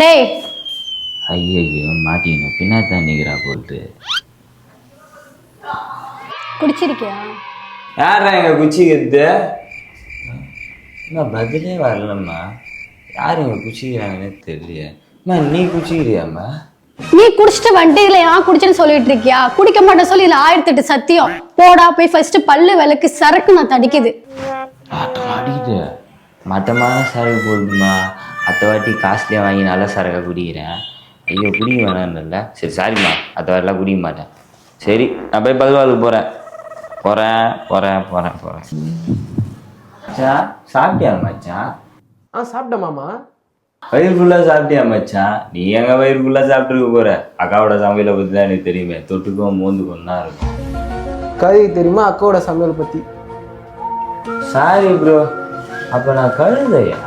டேய். ஐயோ மாட்டிக்கணும் பின்னாடி நிற்கிறா போட்டு குடிச்சிருக்கியா? யாரா எங்க குச்சிக்கிறது? அம்மா பதிலே வரலம்மா. யார் எங்க குச்சிக்கிறாங்கன்னே தெரியலையே அம்மா நீ குச்சிக்கிறியாம்மா? நீ குடிச்சிட்டு வண்டியில ஏன் குடிச்சேன்னு சொல்லிட்டு இருக்கியா? குடிக்க மாட்டேன் சொல்லி இல்ல ஆயிரத்தி எட்டு சத்தியம். போடா போய் ஃபர்ஸ்ட் பல்லு விளக்கு சரக்கு நான் தடிக்குது. அடிக்குது. மட்டமான சரக்கு போடுதுமா அத்தை வாட்டி காஸ்ட்லியாக வாங்கி நல்லா சரக்கா குடிக்கிறேன். ஐயோ குடிக்க வேணாம்ல சரி சாரிம்மா. அத்தை வாட்டிலாம் குடிக்க மாட்டேன். சரி நான் போய் பல்வாளுக்கு போகிறேன் போகிறேன் போகிறேன் போகிறேன் போகிறேன் மச்சான் சாப்பிட்டியா மச்சான்? ஆ சாப்பிட்டேன் மாமா. வயிறு ஃபுல்லாக சாப்பிட்டியா மச்சான்? நீ எங்க வயிறு ஃபுல்லாக சாப்பிட்டுருக்க போற? அக்காவோட சமையலை பற்றி தான் எனக்கு தெரியுமே. தொட்டுக்கும் மோந்துக்கும் தான் இருக்கும். கறி தெரியுமா? அக்காவோட சமையல் பத்தி? சாரி ப்ரோ அப்போ நான் கழுதையா?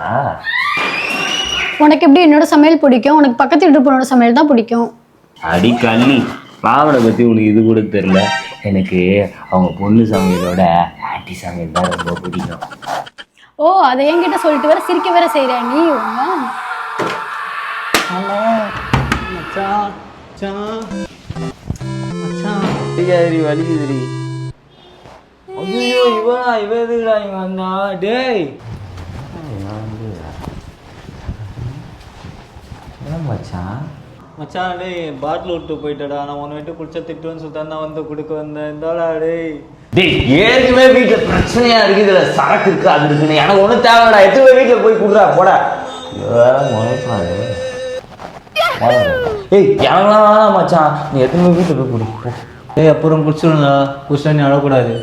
உனக்கு எப்படி என்னோட சமையல் பிடிக்கும்? உனக்கு பக்கத்து வீட்டு பொண்ணோட சமையல் தான் பிடிக்கும். அடி கண்ணி. பாவனை பற்றி உனக்கு இது கூட தெரில எனக்கு அவங்க பொண்ணு சமையலோட ஆன்டி சமையல் தான் ரொம்ப பிடிக்கும். ஓ அதை என்கிட்ட சொல்லிட்டு வேற சிரிக்க வேற செய்யற நீ ஒண்ணு. மச்சான் மச்சான் மச்சான் வலிக்குதுடி வலிக்குதுடி ஐயோ இவன் இவன் எதுக்குடா இங்க வந்தா டேய் என்ன மச்சான் மச்சான் டேய் பாட்டில் விட்டு போயிட்டடா நான் உன்னை விட்டு குடிச்சா திட்டுவேன்னு சொல்லிட்டு தான் வந்து கொடுக்க வந்தேன் இந்தாடா டேய் டேய் ஏற்கனவே வீட்டில் பிரச்சனையாக இருக்கு இதுல சரக்கு இருக்கு அது இருக்குன்னு எனக்கு ஒண்ணும் தேவைடா எத்தனை போய் வீட்டுல போய் குடுறா போடா முளைப்பாரு ஏய் எனக்குலாம் மச்சான்? நீ எத்தனை போய் வீட்டுல போய். டேய் அப்புறம் குடிச்சிடும்டா குடிச்சா நீ அழக்கூடாது.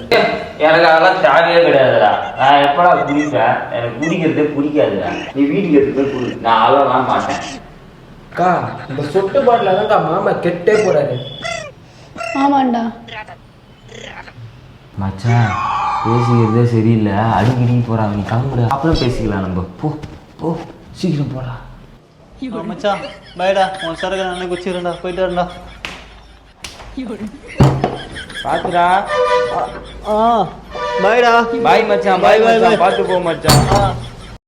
எனக்கு அதெல்லாம் தேவையே கிடையாதுடா. நான் எப்படா குடிப்பேன்? எனக்கு குடிக்கிறதே பிடிக்காதுடா. நீ வீட்டுக்கு எடுத்து போய் குடி. நான் அழலாம் மாட்டேன். அக்கா இந்த சொட்டு பாட்டில தான்க்கா மாமா கெட்டே போறாரு. ஆமாண்டா. மச்சான் பேசிக்கிறதே சரியில்லை. அடிக்கடி போறாங்க. நீ கிளம்புட. அப்புறம் பேசிக்கலாம் நம்ம. போ போ. சீக்கிரம் போடா. மச்சான் பாய்டா உன் சரக்கு நான் குச்சிடுறேன்டா போயிட்டு வரேன்டா பாத்துடா ஆ பாய்டா பாய் மச்சான் பாய் மச்சான் bye. பார்த்து போ மச்சான் ஆ